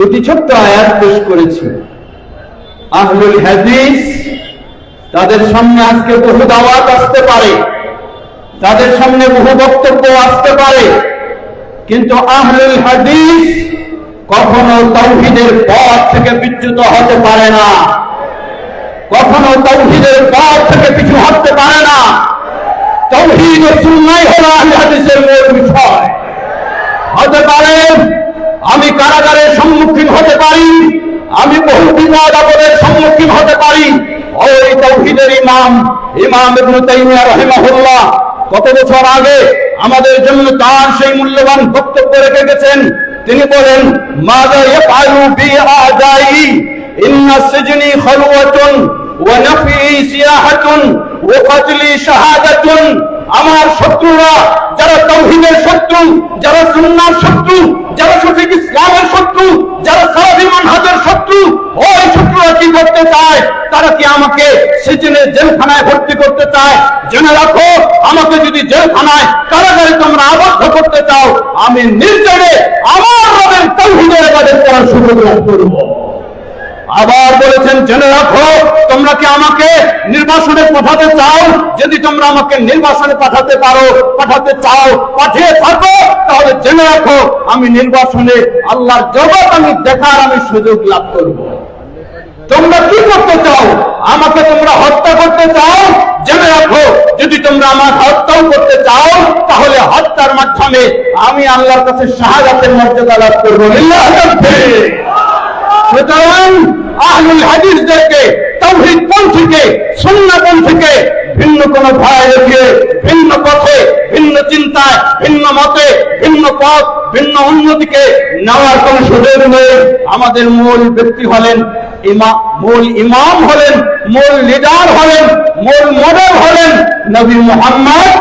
দুটি ছোট্ট আয়াত পেশ করেছি। আহলুল হাদিস, তাদের সামনে আজকে বহু দাওয়াত আসতে পারে, তাদের সামনে বহু বক্তব্য আসতে পারে, কিন্তু আহলুল হাদিস কখনো তৌহিদের পথ থেকে বিচ্যুত হতে পারে না। কখনো তৌহিদের পথ থেকে পিছু হটতে পারে না। তৌহিদ ও সুন্নাই হলো আহলে হাদিসের মূল বিষয়। হতে পারে আমি কারাগারের সম্মুখীন হতে পারি, আমি বহু বিপদ আপদের সম্মুখীন হতে পারি। ওই তৌহিদের ইমাম ইমাম রাহিমাহুল্লাহ। কত বছর আগে আমাদের জন্য তার সেই মূল্যবান বক্তব্য রেখে গেছেন। তিনি বলেন বি আমার শত্রুরা আমাকে সিজনে জেলখানায় ভর্তি করতে চায়, জেনে রাখো, আমাকে যদি জেলখানায় কারাগারে তোমরা আবদ্ধ করতে চাও, আমি নির্জনে আমার রবের ইবাদত করার সুযোগ লাভ করব। আবার বলেছেন, জেনে রাখো, তোমরা কি আমাকে নির্বাসনে পাঠাতে চাও? যদি তোমরা আমাকে নির্বাসনে পাঠাতে পারো, পাঠাতে চাও, পাঠিয়ে থাকো, তাহলে জেনে রাখো, আমি নির্বাসনে আল্লাহর জগৎ আমি দেখার আমি সুযোগ লাভ করব। তোমরা কি করতে চাও? আমাকে তোমরা হত্যা করতে চাও, জেনে রাখো, যদি তোমরা আমার হত্যাও করতে চাও, তাহলে হত্যার মাধ্যমে আমি আল্লাহর কাছে শাহাদাতের মর্যাদা লাভ করব। ভিন্ন কোন ভয় রেখে ভিন্ন পথে, ভিন্ন চিন্তায়, ভিন্ন মতে, ভিন্ন ভিন্ন নেওয়ার আমাদের মূল ব্যক্তি হলেন মূল ইমাম হলেন, মূল লিডার হলেন, মূল মডেল হলেন নবী মুহাম্মদ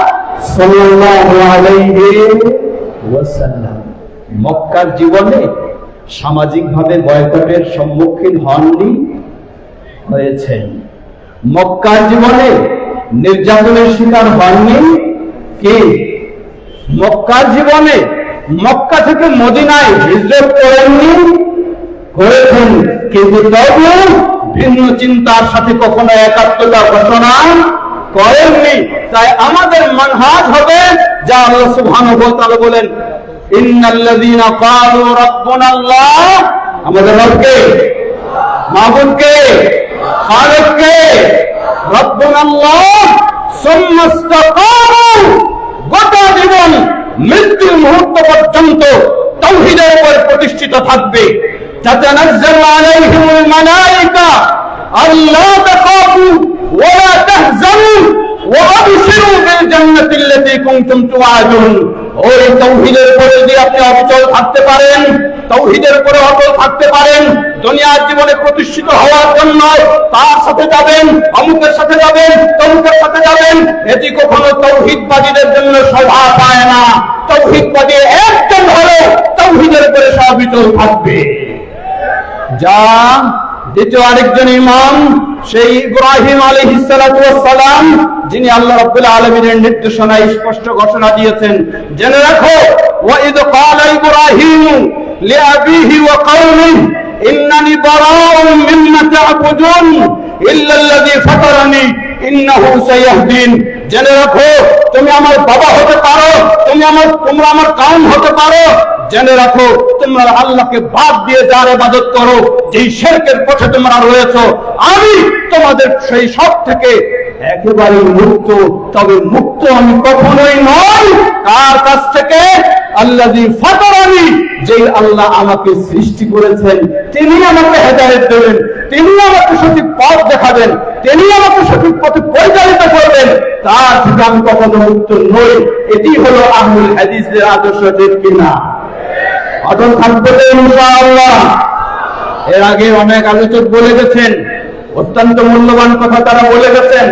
মক্কার জীবনে সামাজিকভাবে বয়কটের সম্মুখীন হননি হয়েছেন মক্কার জীবনে নির্যাতনের শিকার হননি কি? মক্কার জীবনে মক্কা থেকে মদিনায় হিজরত করেননি, করেছেন কিন্তু তবু ভিন্ন চিন্তার সাথে কখনো একাত্মতা ঘোষণা করেননি। তাই আমাদের মানহাজ হবে, যা আল্লাহ সুবহানাহু বলেন আমাদের গোটা মৃত্যুর মুহূর্ত পর্যন্ত তৌহিদের উপর প্রতিষ্ঠিত থাকবে। মালায়েকা আল্লা তাখাফু ওয়া তাহজানু ওয়া আবশিরু বিল জান্নাতি আল্লাতী কুনতুম তুআদুন ওই তৌহিদের উপরে যদি আপনি অবিচল থাকতে পারেন, তৌহিদের উপরে অটল থাকতে পারেন, দুনিয়ার জীবনে প্রতিষ্ঠিত হওয়ার জন্য তার সাথে যাবেন, অমুকের সাথে যাবেন, তমুকের সাথে যাবেন, এটি কখনো তৌহিদবাদীদের জন্য শোভা পায় না। তৌহিদবাদী একজন হলে তৌহিদের উপরে সব বিচল থাকবে। যা দ্বিতীয় আরেকজন ইমাম, সেই ইব্রাহিম ওয়াস সালাম, যিনি আল্লাহ রাব্বুল আলামিনের নির্দেশনায় স্পষ্ট ঘোষণা দিয়েছেন, জেনে রাখো ওয়া ইদ ক্বালা ইব্রাহিম লিআবিহি ওয়া কওমিহি, ইন্নানি বারাউম মিম্মা তা'বুদুন ইল্লা আল্লাযী ফাতারানি, ইন্নাহু সায়াহদিন। জেনে রাখো, তুমি আমার বাবা হতে পারো, তুমি আমার, তোমরা আমার কাউম হতে পারো জেনে রাখো, তোমরা আল্লাহকে বাদ দিয়ে যার ইবাদত করো, যেই শেরকের পথে তোমরা রয়েছো, আমি তোমাদের সেই সব থেকে একেবারে মুক্ত, তবে মুক্ত আমি কখনোই নই। কার কাছ থেকে? আল্লাহি ফাতারানি, যেই আল্লাহ আমাকে সৃষ্টি করেছেন। তিনি আমাকে হেদায়েত দেবেন, তিনি আমাকে সঠিক পথ দেখাবেন, তিনি আমাকে সঠিক পথে পরিচালিত করবেন। তার থেকে আমি কখনো মুক্ত নই। এটি হলো আহমুল হাদিসের আদর্শ ঠিক কিনা? অটল থাকবে এর আগে অনেক আলোচক বলে গেছেন, অত্যন্ত মূল্যবান কথা তারা বলে গেছেন।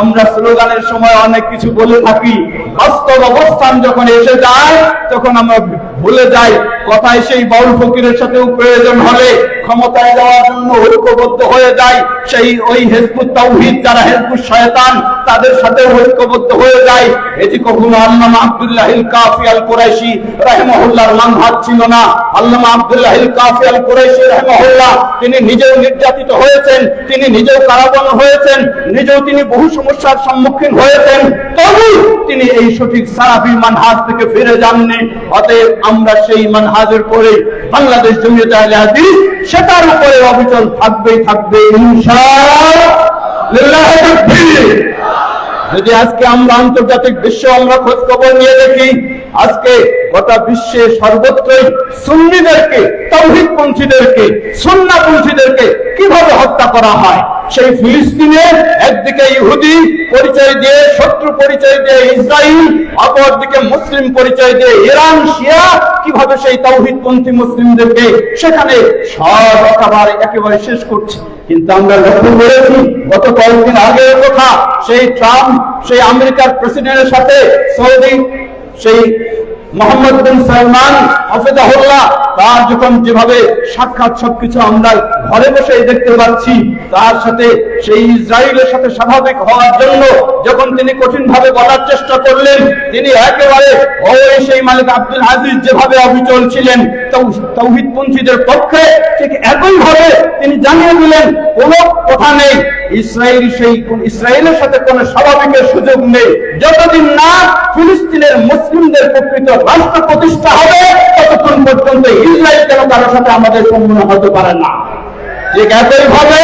আমরা স্লোগানের সময় অনেক কিছু বলে থাকি। বাস্তব অবস্থান যখন এসে যায়, তখন আমরা ভুলে যাই কথায় সেই বাউল ফকিরের সাথেও প্রয়োজন হলে ক্ষমতায় যাওয়ার জন্য ঐক্যবদ্ধ হয়ে যায় সেই ওই হেজবুত তাওহিদ যারা হেজবুত শয়তান, তাদের সাথে ঐক্যবদ্ধ হয়ে যায়। এটি কখনো আল্লামা আব্দুল্লাহ কাফি আল কুরাইশি রাহিমাহুল্লাহর মানহাজ ছিল না। আল্লামা আব্দুল্লাহ কাফি আল কুরাইশি রাহিমাহুল্লাহ, তিনি নিজেও নির্যাতিত হয়েছেন, তিনি নিজেও কারাবরণ হয়েছেন, নিজেও তিনি বহু সমস্যার সম্মুখীন হয়েছেন। তবু তিনি এই সঠিক সারাফি মানহাজ থেকে ফিরে যাননি। অতএব আমরা সেই মানহাজের পরে বাংলাদেশ জমিয়তে আহলে হাদিস, সেটার উপরে অবিচল থাকবেই থাকবে যদি আজকে আমরা আন্তর্জাতিক বিশ্ব আমরা খোঁজ খবর নিয়ে দেখি, আজকে গোটা বিশ্বে সর্বত্রই সুন্নিদেরকে তৌহিদ পন্থীদেরকে সুন্না পন্থীদেরকে কীভাবে হত্যা করা হয় সেই ফিলিস্তিনে একদিকে ইহুদি পরিচয় দিয়ে, শত্রু পরিচয় দিয়ে ইসরায়েল অপরদিকে মুসলিম পরিচয় দিয়ে ইরান, শিয়া, কীভাবে সেই তৌহিদ পন্থী মুসলিমদেরকে সেখানে সব একেবারে একেবারে শেষ করছে। কিন্তু আমরা লক্ষ্য করেছি, গত কয়েকদিন আগের কথা, সেই ট্রাম্প, সেই আমেরিকার প্রেসিডেন্টের সাথে সৌদি, সেই মোহাম্মদ বিন সালমান, হাফিজাহুল্লাহ, তার যখন যেভাবে সাক্ষাৎ সবকিছু আমরা ঘরে বসে দেখতে পাচ্ছি, তার সাথে সেই ইসরায়েলের সাথে স্বাভাবিক হওয়ার জন্য যখন তিনি কঠিন ভাবে বলার চেষ্টা করলেন, তিনি একেবারে ওই সেই মালিক আব্দুল আজিজ যেভাবে অবিচল ছিলেন তৌহিদ পন্থীদের পক্ষে ঠিক একই ভাবে তিনি জানিয়ে দিলেন, কোনো কথা নেই। ইসরায়েল সেই ইসরায়েলের সাথে কোন স্বাভাবিকের সুযোগ নেই। যতদিন না ফিলিস্তিনের মুসলিমদের প্রকৃত রাষ্ট্র প্রতিষ্ঠা হবে, ততক্ষণ পর্যন্ত ইসরায়েল কেন কারোর সাথে আমাদের সম্মুখীন হতে পারে না। ঠিক একই ভাবে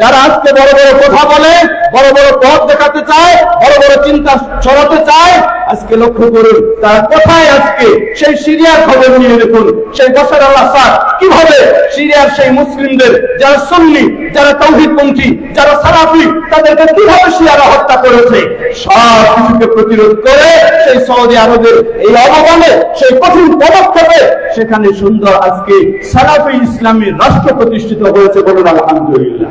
যারা আজকে বড় বড় কথা বলে, বড় বড় পথ দেখাতে চায়, বড় বড় চিন্তা ছড়াতে চায়, আজকে লক্ষ্য করুন তারা কোথায় আজকে? সেই সিরিয়ার খবর নিয়ে দেখুন। সেই বসার আল আসাদ কীভাবে সিরিয়ার সেই মুসলিমদের, যারা সুন্নি, যারা তৌহিদপন্থী যারা সারাফি তাদেরকে কীভাবে শিয়ারা হত্যা করেছে? সব কিছুকে প্রতিরোধ করে সেই সৌদি আরবের এই অবদানে সেই কঠিন পদক্ষেপে সেখানে সুন্দর আজকে সালাফি ইসলামী রাষ্ট্র প্রতিষ্ঠিত হয়েছে বলুন আলহামদুলিল্লাহ।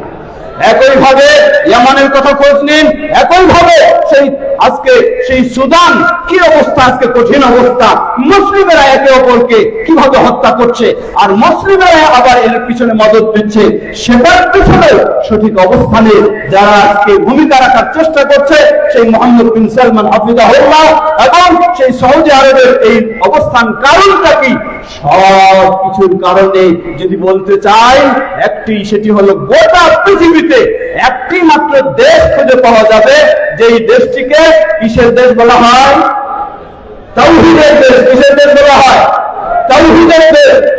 একইভাবে ইয়ামানের কথা খোঁজ নিন, একইভাবে সেই আজকে সেই সুদান কি অবস্থা, আজকে কঠিন অবস্থা? মুসলিমেরা একে অপরকে কীভাবে হত্যা করছে? আর মুসলিমেরা আবার এর পিছনে মদত দিচ্ছে? সেটার পিছনে সঠিক অবস্থানে যারা আজকে ভূমিকা রাখার চেষ্টা করছে, সেই মোহাম্মদ বিন সালমান হাফিজাহুল্লাহ, এবং সেই সৌদি আরবের এই অবস্থান কারণটা কি? সব কিছুর কারণে যদি বলতে চাই, একটি সেটি হলো গোটা পৃথিবীতে একটি মাত্র দেশ খুঁজে পাওয়া যাবে, যেই দেশটিকে কিসের দেশ বলা হয়? তৌহিদের দেশ কিসের দেশ বলা হয়?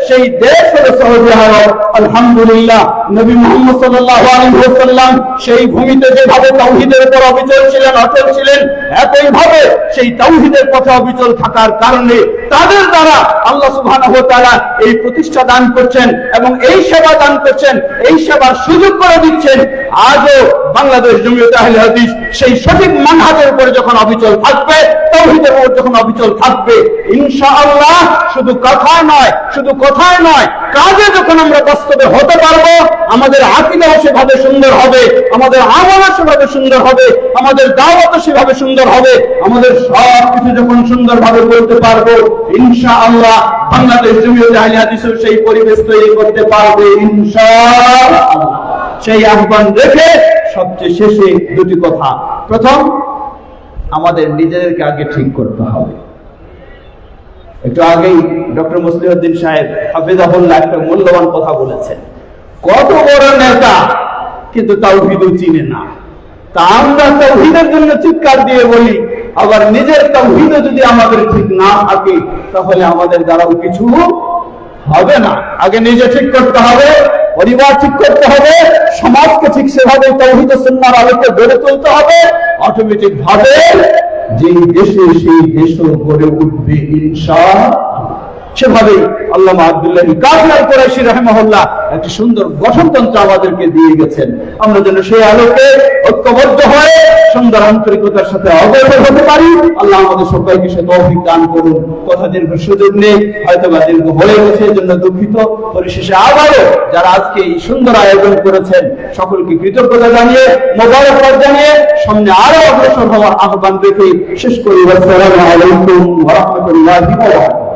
সেই দেশ হলো সৌদি আরব। আলহামদুলিল্লাহ, নবী মোহাম্মদ সাল্লাল্লাহু আলাইহি ওয়াসাল্লাম সেই ভূমিতে যেভাবে তৌহিদের উপর অবিচল ছিলেন, অচল ছিলেন, একইভাবে সেই তৌহিদের পথে অবিচল থাকার কারণে তাদের দ্বারা আল্লাহ সুবহানাহু এই প্রতিষ্ঠা দান করছেন এবং এই সেবা দান করছেন, এই সেবার সুযোগ করে দিচ্ছেন। আজও বাংলাদেশ জমিয়ত আহলে হাদিস সেই সঠিক মানহাজের উপরে যখন অবিচল থাকবে তৌহিদের উপর যখন অবিচল থাকবে, ইনশাআল্লাহ শুধু কথায় নয়, শুধু কথায় নয়, কাজে যখন আমরা বাস্তবে হতে পারব, আমাদের আকিদাও সেভাবে সুন্দর হবে, আমাদের আমলা সেভাবে সুন্দর হবে, আমাদের দাওয়াত সেভাবে সুন্দর হবে, আমাদের সব কিছু যখন সুন্দরভাবে করতে পারব, ইনশাআল্লাহ বাংলাদেশ জমিয়ত আহলে হাদিসের সেই পরিবেশ তৈরি করতে পারবে, ইনশাআল্লাহ। সেই আহ্বান রেখে সবচেয়ে শেষে দুটি কথা। প্রথম, আমাদের নিজেদেরকে আগে ঠিক করতে হবে। একটু আগেই ডক্টর মুসলিউদ্দিন সাহেব হাফিজাহুল্লাহ একটা মূল্যবান কথা বলেছেন। কত বড় নেতা, কিন্তু তাওহিদও চিনে না। তা আমরা তাওহিদের জন্য চিৎকার দিয়ে বলি, আবার নিজের তাওহিদও যদি আমাদের ঠিক না থাকে, তাহলে আমাদের দ্বারাও কিছু হবে না। আগে নিজে ঠিক করতে হবে, পরিবার ঠিক করতে হবে, সমাজকে ঠিক সেভাবে তৌহিদ সুন্নার আলোকে গড়ে তুলতে হবে। অটোমেটিক ভাবে যেই দেশে সেই দেশও গড়ে উঠবে ইনশাআল্লাহ। সেভাবে আল্লামা আব্দুল্লাহ কুরাইশি রাহিমাহুল্লাহ একটি সুন্দর গঠনতন্ত্র আমাদেরকে দিয়ে গেছেন। আমরা যেন সেই আলোকে ঐক্যবদ্ধ হয়ে সুন্দর আন্তরিকতার সাথে হতে পারি। আল্লাহ আমাদের সবাইকে সে তৌফিক দান করুন। কথা দীর্ঘ সুযোগ নেই হয়তো বা দীর্ঘ হয়ে গেছে এর জন্য দুঃখিত। পরিশেষে আবারও যারা আজকে এই সুন্দর আয়োজন করেছেন, সকলকে কৃতজ্ঞতা জানিয়ে জানিয়ে, সামনে আরও অগ্রসর হওয়ার আহ্বান রেখে শেষ করি। আসসালামু আলাইকুম ওয়া রাহমাতুল্লাহি ওয়া বারাকাতুহু।